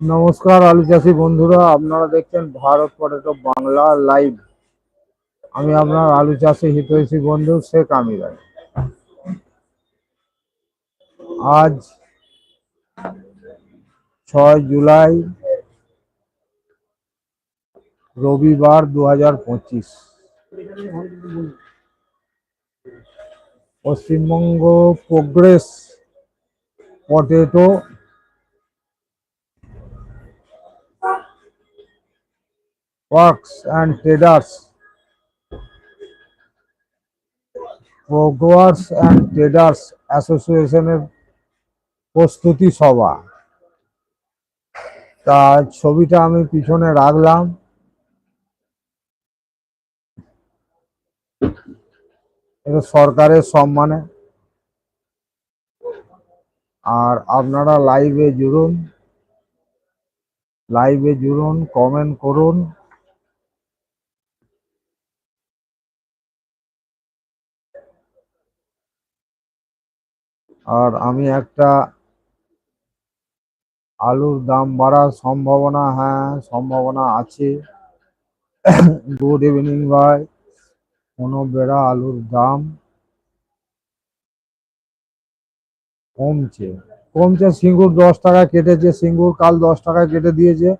নমস্কার আলু চাষি বন্ধুরা, আপনারা দেখছেন ভারত পটেটো বাংলা লাইভ আমি আপনার আলু চাষি হিতৈষী বন্ধু শেখ আমিরাই আজ ছয় জুলাই রবিবার দু হাজার পঁচিশ। Paschimbanga progress potato works and traders progress and traders অ্যাসোসিয়েশনের প্রস্তুতি সভা। তা ছবিটা আমি পিছনে রাখলাম। এটা সরকারের সম্মানে। আর আপনারা লাইভে জুড়ুন। লাইভে জুড়ুন কমেন্ট করুন। আর আমি একটা আলুর দাম বাড়ার সম্ভাবনা হ্যাঁ সম্ভাবনা আছে। গুড ইভিনিং ভাই। কোনো বেড়া আলুর দাম কমছে। কমছে, সিঙ্গুর দশ টাকা কেটেছে, সিঙ্গুর কাল দশ টাকা কেটে দিয়েছে।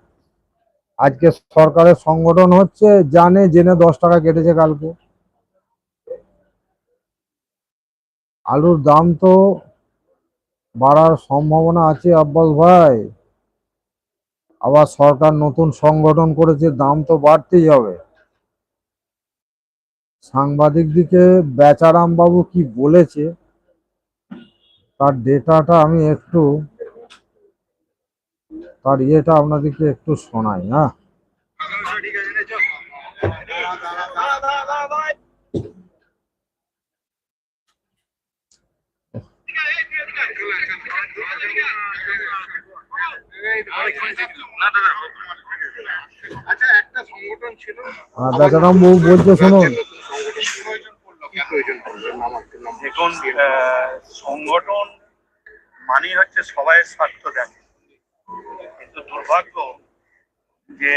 আজকে সরকারের সংগঠন হচ্ছে, জানে, জেনে দশ টাকা কেটেছে কালকে। আলুর দাম তো বাড়ার সম্ভাবনা আছে আব্বাস ভাই। আবার সরকার নতুন সংগঠন করেছে, দাম তো বাড়তেই হবে। সাংবাদিক দিকে বেচারাম বাবু কি বলেছে, তার ডেটাটা আমি একটু, তার ইয়েটা আপনাদেরকে একটু শোনাই হ্যাঁ। একটা সংগঠন বলছে শুনুন দেখুন মানেই হচ্ছে সবাই স্বার্থ দেখে কিন্তু দুর্ভাগ্য যে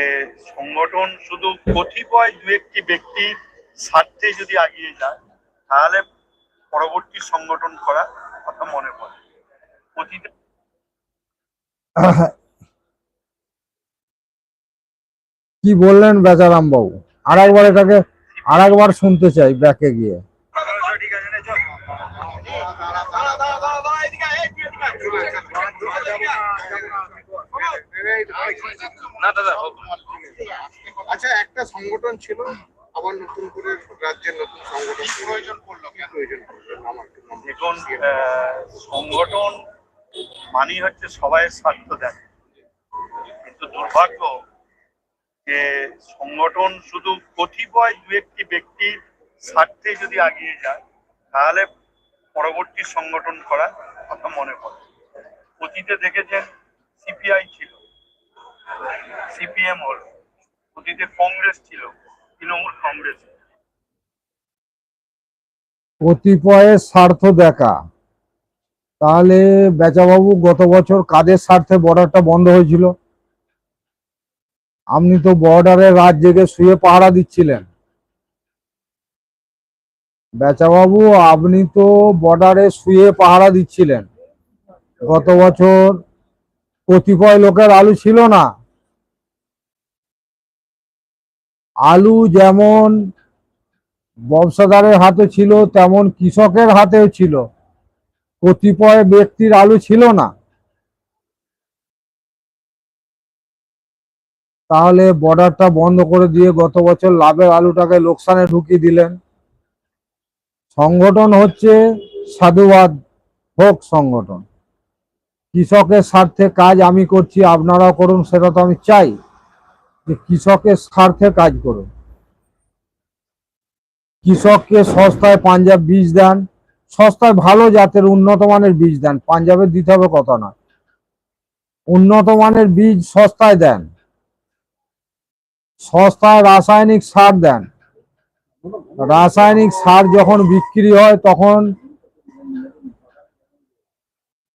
সংগঠন শুধু কতিপয় দু একটি ব্যক্তির স্বার্থে যদি এগিয়ে যায় তাহলে পরবর্তী সংগঠন করা কথা মনে পড়ে। কি বললেন বেচারাম বাবু? আর একবার এটাকে আর একবার শুনতে চাই ব্যাকে গিয়ে। ঠিক আছে না, চল। না দাদা হোক। আচ্ছা একটা সংগঠন ছিল আবার নতুন করে রাজ্যের নতুন সংগঠন প্রয়োজন পড়ল প্রয়োজন সংগঠন মানেই হচ্ছে সবাই স্বার্থ দেখে কিন্তু দুর্ভাগ্য যে সংগঠন শুধু কতিপয় দু একটি ব্যক্তির স্বার্থে যদি এগিয়ে যায়, তাহলে পরবর্তী সংগঠন করা কথা মনে পড়ে। অতীতে দেখেছেন সিপিআই ছিল, সিপিএম হল, অতীতে কংগ্রেস ছিল, তৃণমূল কংগ্রেস কতিপয়ের স্বার্থ দেখা, তাহলে বেচাবাবু গত বছর কাদের স্বার্থে বর্ডারটা বন্ধ হয়েছিল? আপনি তো বর্ডারে রাত জেগে শুয়ে পাহারা দিচ্ছিলেন। বেচাবাবু, আপনি তো বর্ডারে শুয়ে পাহারা দিচ্ছিলেন। গত বছর কতিপয় লোকের আলু ছিল না। আলু যেমন ব্যবসাদারের হাতে ছিল, তেমন কৃষকের হাতেও ছিল। কতিপয় ব্যক্তির আলু ছিল না। তাহলে বর্ডারটা বন্ধ করে দিয়ে গত বছর লাভের আলুটাকে লোকসানে ঢুকিয়ে দিলেন। সংগঠন হচ্ছে সাধুবাদ হোক সংগঠন। কৃষকের স্বার্থে কাজ আমি করছি, আপনারাও করুন, সেটা তো আমি চাই যে কৃষকের স্বার্থে কাজ করুন। কৃষককে সস্তায় পাঞ্জাব বীজ দেন, সস্তায় ভালো জাতের উন্নত মানের বীজ দেন পাঞ্জাবে দিতে হবে কথা না উন্নত মানের বীজ সস্তায় দেন। সস্তায় রাসায়নিক সার দেন। রাসায়নিক সার যখন বিক্রি হয়, তখন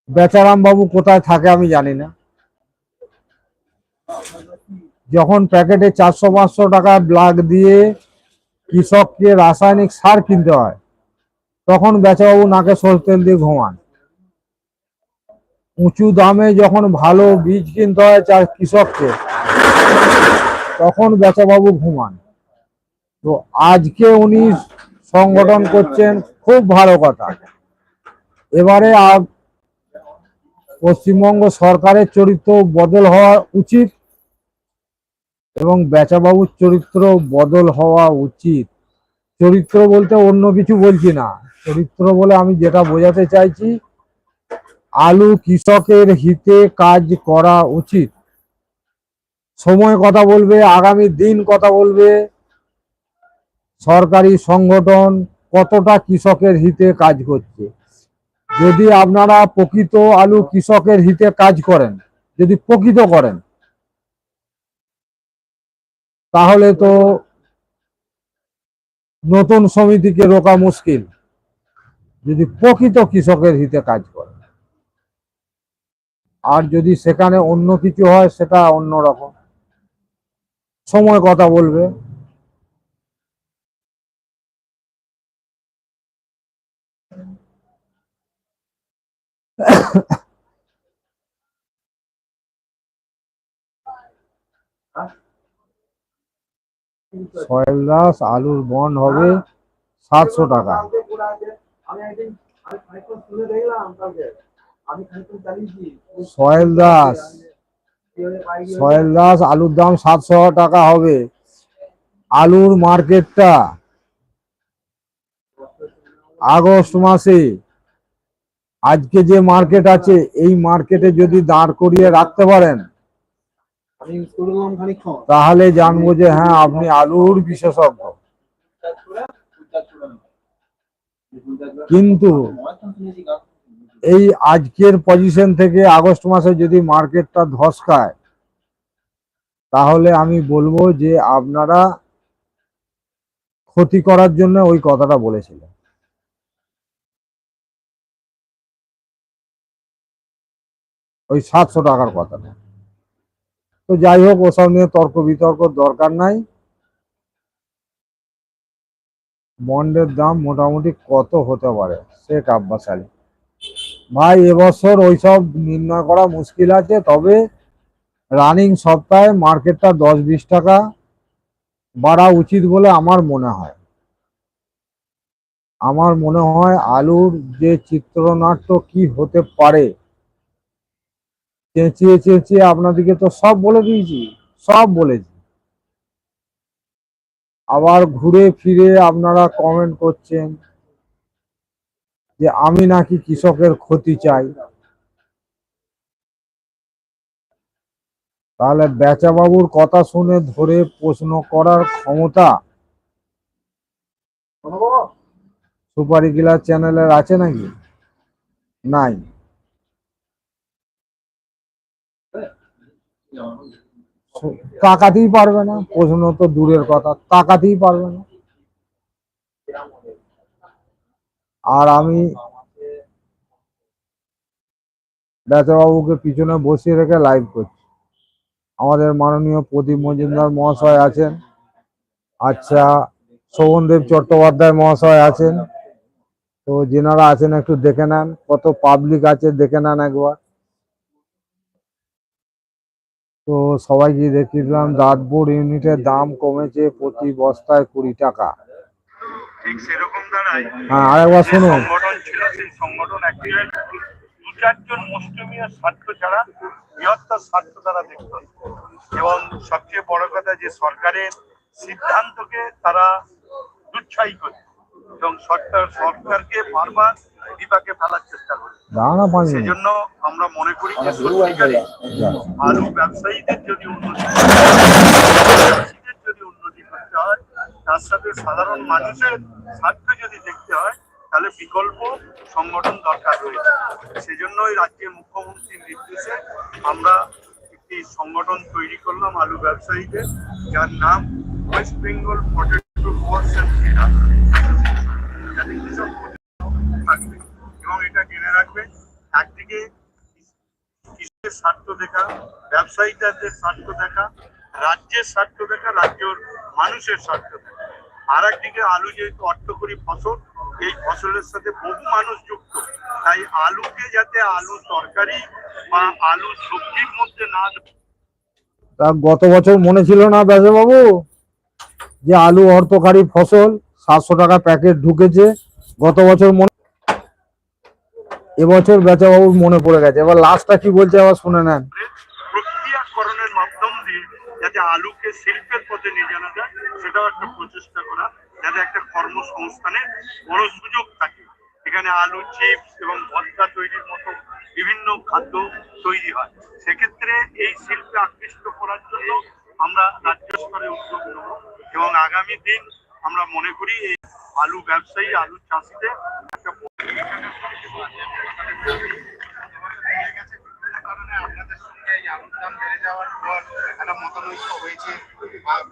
বেচারাম বাবু কোথায় থাকে আমি জানি না। যখন প্যাকেটে চারশো, পাঁচশো টাকা ব্লাক দিয়ে কৃষককে রাসায়নিক সার কিনতে হয়, তখন বেচাবাবু নাকে সরষের তেল দিয়ে ঘুমান। উঁচু দামে যখন ভালো বীজ কিনতে হয় কৃষককে তখন বেচাবাবু ঘুমান। তো আজকে উনি সংগঠন করছেন, খুব ভালো কথা। এবারে পশ্চিমবঙ্গ সরকারের চরিত্র বদল হওয়া উচিত এবং বেচাবাবুর চরিত্র বদল হওয়া উচিত। চরিত্র বলতে অন্য কিছু বলছি না। চরিত্র বলে আমি যেটা বোঝাতে চাইছি, আলু কৃষকের হিতে কাজ করা উচিত। সময় কথা বলবে, আগামী দিন কথা বলবে। সরকারি সংগঠন কতটা কৃষকের হিতে কাজ করছে? যদি আপনারা প্রকৃত আলু কৃষকের হিতে কাজ করেন, যদি প্রকৃত করেন, তাহলে তো নতুন সমিতিকে রোকা মুশকিল। যদি প্রকৃত কৃষকের হিতে কাজ করে আর যদি সেখানে অন্য কিছু হয়, সেটা অন্য রকম। সময় কথা বলবে। সয়েল দাস আলুর বন হবে সাতশো টাকা। সয়েল দাস সয়েল দাস আলুর দাম সাতশো টাকা হবে। আলুর মার্কেটটা আগস্ট মাসে। আজকে যে মার্কেট আছে, এই মার্কেটে যদি দাঁড় করিয়ে রাখতে পারেন, তাহলে জানব যে হ্যাঁ আপনি আলুর বিশেষজ্ঞ। কিন্তু এই আজকের পজিশন থেকে আগস্ট মাসে যদি মার্কেটটা ধস খায় তাহলে আমি বলব যে আপনারা ক্ষতি করার জন্য ওই কথাটা বলেছিলেন। ওই সাতশো টাকার কথাটা তো যাই হোক, ওসব নিয়ে তর্ক বিতর্ক দরকার নাই। বন্ডের দাম মোটামুটি কত হতে পারে, শেখ আব্বাস আলী? ভাই, এবছর ওইসব নির্ণয় করা মুশকিল আছে, তবে রানিং সপ্তাহে মার্কেটটা দশ বিশ টাকা বাড়া উচিত বলে আমার মনে হয়। আমার মনে হয় আলুর যে চিত্রনাট্য কি হতে পারে, চেঁচিয়ে চেঁচিয়ে আপনাদেরকে তো সব বলে দিয়েছি, সব বলেছি। আবার ঘুরে ফিরে আপনারা কমেন্ট করছেন। যে আমি নাকি কৃষকের ক্ষতি চাই। তাহলে বেচাবাবুর কথা শুনে ধরে প্রশ্ন করার ক্ষমতা সুপারি কিলার চ্যানেলের আছে নাকি? নাই। তাকাতেই পারবে না, প্রশ্ন তো দূরের কথা, তাকাতেই পারবে না। আর আমি বেচাবাবুকে পিছনে বসিয়ে রেখে লাইভ করছি। আমাদের মাননীয় প্রদীপ মজুমদার মহাশয় আছেন। আচ্ছা শোভনদেব চট্টোপাধ্যায় মহাশয় আছেন। তো যেনারা আছেন একটু দেখে নেন, কত পাবলিক আছে দেখে নেন একবার। তো সবাইকে দেখিয়ে দিলাম দাঁতপুর ইউনিটের দাম কমেছে প্রতি বস্তায় কুড়ি টাকা। ঠিক সেরকম দাঁড়ায়। হ্যাঁ আরেকবার শুনুন। সংগঠন ছিল সেই সংগঠন একচুয়ালি দু চারজন মুসলিমীয় স্বার্থ ছাড়া বৃহত্তর স্বার্থ তারা দেখত। এবং সবচেয়ে বড় কথা যে সরকারের সিদ্ধান্তকে তারা দুচ্ছাই করে। এবং সরকার সরকারকে বারবার বিপাকে ফেলার চেষ্টা করে। সেজন্য আমরা মনে করি যে সত্যিকারে আলু ব্যবসায়ীদের যদি উন্নতি চাষিদের যদি উন্নতি করতে হয় তার সাথে সাধারণ মানুষের স্বার্থ যদি দেখতে হয়, তাহলে বিকল্প সংগঠন দরকার রয়েছে। সেজন্যই রাজ্যের মুখ্যমন্ত্রীর নির্দেশে আমরা একটি সংগঠন তৈরি করলাম আলু ব্যবসায়ীদের, যার নাম ওয়েস্ট বেঙ্গল পটেটো থাকবে এবং এটা জেনে রাখবে, একদিকে কৃষকের স্বার্থ দেখা, ব্যবসায়ীদের স্বার্থ দেখা রাজ্যের স্বার্থ দেখা রাজ্যের মানুষের স্বার্থ দেখা। আর একদিকে আলু যেহেতু অর্থকরী ফসল এই ফসলের সাথে বহু মানুষ যুক্ত। তাই আলুকে যাতে আলু তরকারি বা আলু সবজির মধ্যে না তা গত বছর মনে ছিল না বাবু যে আলু অর্থকারী ফসল সাতশো টাকা প্যাকেট ঢুকেছে? গত বছর মনে এবছর বেচাবাবুর মনে পড়ে গেছে। এবার লাস্টটা কি বলছে আবার শুনে নেন প্রক্রিয়াকরণের মাধ্যম দিয়ে যাতে আলুকে শিল্পের পথে নিয়ে জানা যায়, সেটাও একটা প্রচেষ্টা করা, যাতে একটা কর্মসংস্থানের বড় সুযোগ থাকে। এখানে আলু, চিপস এবং ভর্তা তৈরির মতো বিভিন্ন খাদ্য তৈরি হয়। সেক্ষেত্রে এই শিল্পে আকৃষ্ট করার জন্য আমরা রাজ্য স্তরে উদ্যোগ নেব এবং আগামী দিন আমরা মনে করি এই আলু ব্যবসায়ী, আলু চাষিদের একটা কারণে আপনাদের সঙ্গে এই আলুর দাম বেড়ে যাওয়ার পর একটা মতানৈক্য হয়েছে।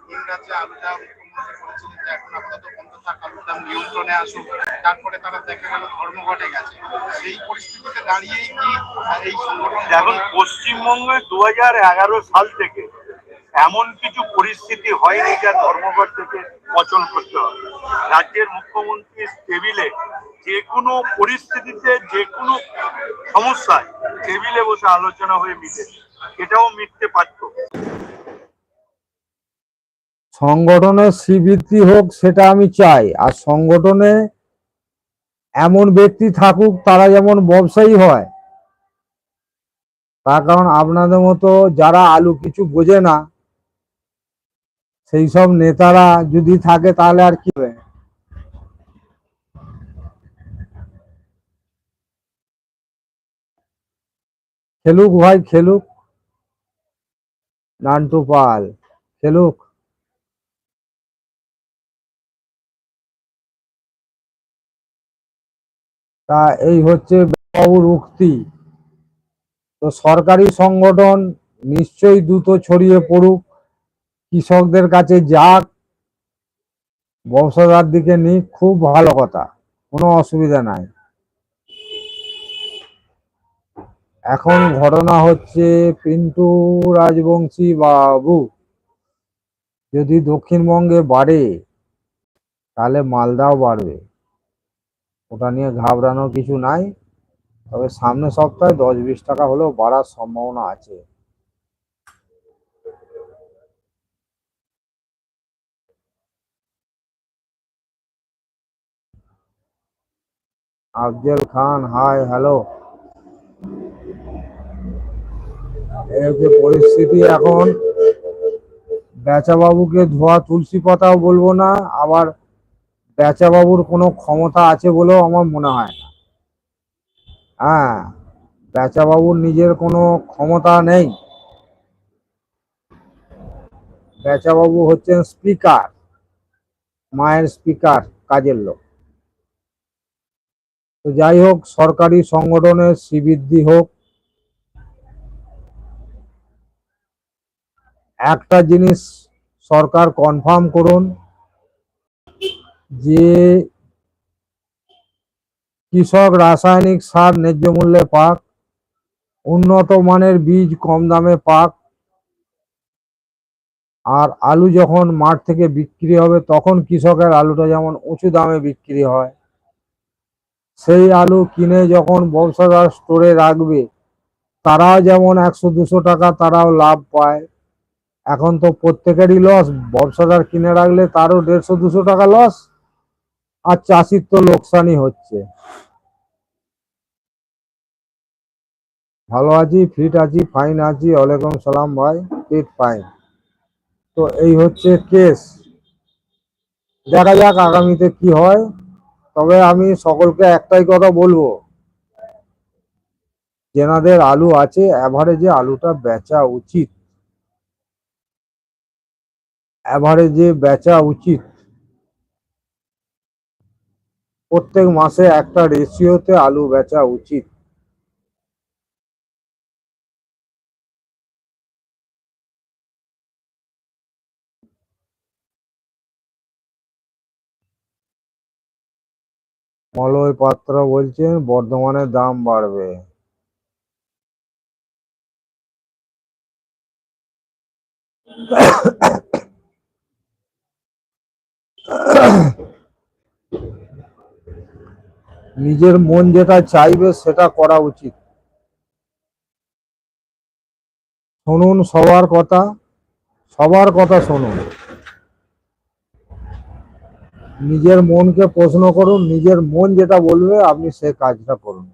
ভিন রাজ্যে আলুর দাম মুখ্যমন্ত্রী বলেছিলেন যে এখন আপাতত বন্ধ থাক আলুর দাম নিয়ন্ত্রণে আসুক। তারপরে তারা দেখা গেল ধর্মঘটে গেছে। সেই পরিস্থিতিতে দাঁড়িয়েই কি এই সংগঠন এখন পশ্চিমবঙ্গে দুহাজার এগারো সাল থেকে এমন কিছু পরিস্থিতি হয়নি যা ধর্মঘট থেকে অচল করতে হবে। রাজ্যের মুখ্যমন্ত্রীর টেবিলে যে কোনো পরিস্থিতিতে যে কোনো সমস্যায় টেবিলে বসে আলোচনা হয়ে মিটে এটাও মিটতে পারতো সংগঠনের স্বীকৃতি হোক, সেটা আমি চাই। আর সংগঠনে এমন ব্যক্তি থাকুক, তারা যেমন ব্যবসায়ী হয়, তার কারণ আপনাদের মতো যারা আলু কিছু বোঝে না, সেই সব নেতারা যদি থাকে, তাহলে আর কি হবে? খেলুক ভাই, খেলুক। নান্টু পাল। খেলুক তা এই হচ্ছে বাবুর উক্তি। তো সরকারি সংগঠন নিশ্চয়ই দ্রুত ছড়িয়ে পড়ুক। কৃষকদের কাছে যাক। ব্যবসাদার দিকে নিক। খুব ভালো কথা। কোনো অসুবিধা নাই। এখন ঘটনা হচ্ছে পিন্টু রাজবংশী বাবু। যদি দক্ষিণবঙ্গে বাড়ে, তাহলে মালদাও বাড়বে। ওটা নিয়ে ঘাবড়ানোর কিছু নাই। তবে সামনের সপ্তাহে দশ বিশ টাকা হলেও বাড়ার সম্ভাবনা আছে। Afzal Khan, hi, hello. হচ্ছে পরিস্থিতি এখন। বেচাবাবুকে ধোয়া তুলসী পাতাও বলব না, আবার বেচাবাবুর কোনো ক্ষমতা আছে বলেও আমার মনে হয় না। হ্যাঁ বেচাবাবুর নিজের কোনো ক্ষমতা নেই। বেচাবাবু হচ্ছেন স্পিকার, মায়ের স্পিকার, কাজের লোক। তো যাই হোক, সরকারি সংগঠনের শ্রীবৃদ্ধি হোক একটা জিনিস সরকার কনফার্ম করুন যে কৃষক রাসায়নিক সার ন্যায্য মূল্যে পাক, উন্নত মানের বীজ কম দামে পাক, আর আলু যখন মাঠ থেকে বিক্রি হবে তখন কৃষকের আলুটা যেমন উঁচু দামে বিক্রি হয়, সেই আলু কিনে যখন ব্যবসাদার স্টোরে রাখবে, তারাও যেমন একশো দুশো টাকা তারাও লাভ পায়। এখন তো প্রত্যেকেরই লস ব্যবসাদার কিনে রাখলে তারও দেড়শো, দুশো টাকা লস আর চাষির তো লোকসানই হচ্ছে। ভালো আছি ফিট আছি ফাইন আছি, ওয়ালাইকুম সালাম ভাই ফিট ফাইন তো এই হচ্ছে কেস দেখা যাক আগামীতে কি হয়, তবে আমি সকলকে একটাই কথা বলব। যেনাদের আলু আছে অ্যাভারেজে আলুটা বেচা উচিত। অ্যাভারেজে বেচা উচিত, প্রত্যেক মাসে একটা রেশিওতে আলু বেচা উচিত। মলয় পাত্র বলছেন, বর্ধমানের দাম বাড়বে। নিজের মন যেটা চাইবে সেটা করা উচিত। শুনুন সবার কথা সবার কথা শুনুন। নিজের মনকে প্রশ্ন করুন, নিজের মন যেটা বলবে আপনি সে কাজটা করুন।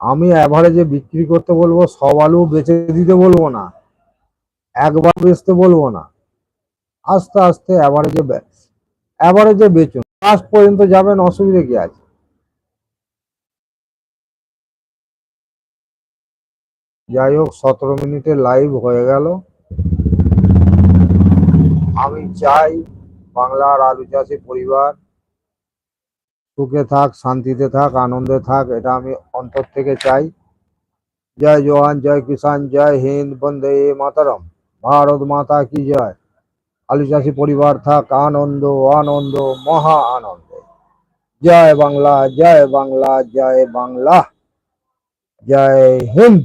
আমি অ্যাভারেজে বিক্রি করতে বলব, সব আলু বেচে দিতে বলব না, একবার বেচতে বলব না। আস্তে আস্তে অ্যাভারেজে অ্যাভারেজে বেচুন। লাস্ট পর্যন্ত যাবেন, অসুবিধা কি আছে? যাই হোক, সতেরো মিনিটে লাইভ হয়ে গেল। আমি চাই বাংলার আলু চাষি পরিবার সুখে থাক, শান্তিতে থাক, আনন্দে থাক, এটা আমি অন্তর থেকে চাই। জয় জওয়ান, জয় কিষান জয় হিন্দ, বন্দে মাতারম। ভারত মাতা কি জয়? আলু চাষি পরিবার থাক, আনন্দ আনন্দ মহা আনন্দ। জয় বাংলা জয় বাংলা জয় বাংলা, জয় হিন্দ।